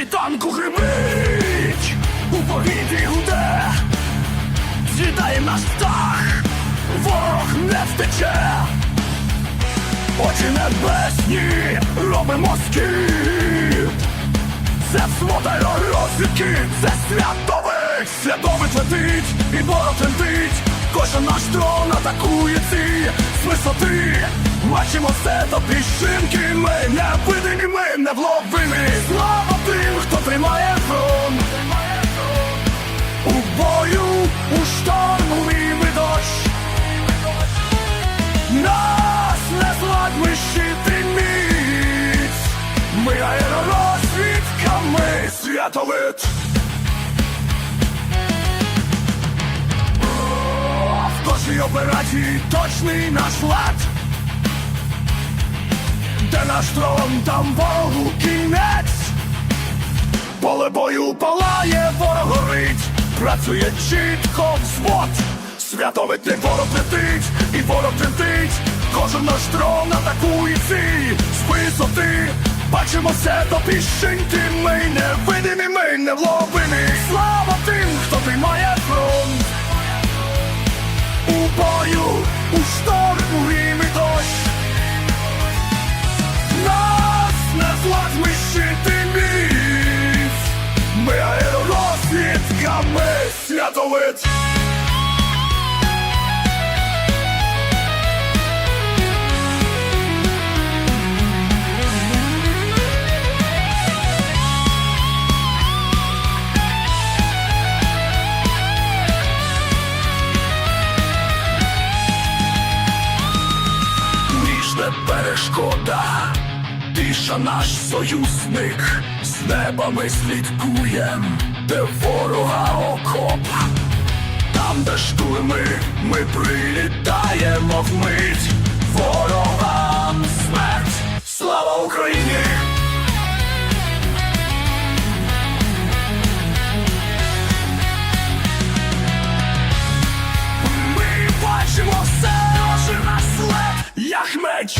світанку гримить, у повітрі гуде, з'їдає наш птах, ворог не втече, очі небесні, робимо скіп. Це взвода розвідки, це святовик Святовик летить і ворог тремтить Кожен наш дрон атакує ці з висоти. Бачимо все до піщинки. Ми не видимі, ми не вловимі хто тримає фронт. У бою, у шторму і дощ. Нас не злать ми щити міць. Ми аеророзвідка, ми святовид. Кожній операції точний наш лад. Де наш трон, там ворогу кінець працює чітко взвод. Святовитий ворог летить, і ворог тремтить, кожен наш дрон атакує ціль з висоти. Бачимо все до піщинки, ми не видимі, ми не вловимі. Слава тим, хто тримає фронт. У бою, у шторму і ми не перешкода, тиша наш союзник, з неба ми слідкуєм, де ворога окоп, Команда штурми, ми прилітаємо вмить, ворогам смерть, слава Україні! Ми бачимо все, наше насле, як меч!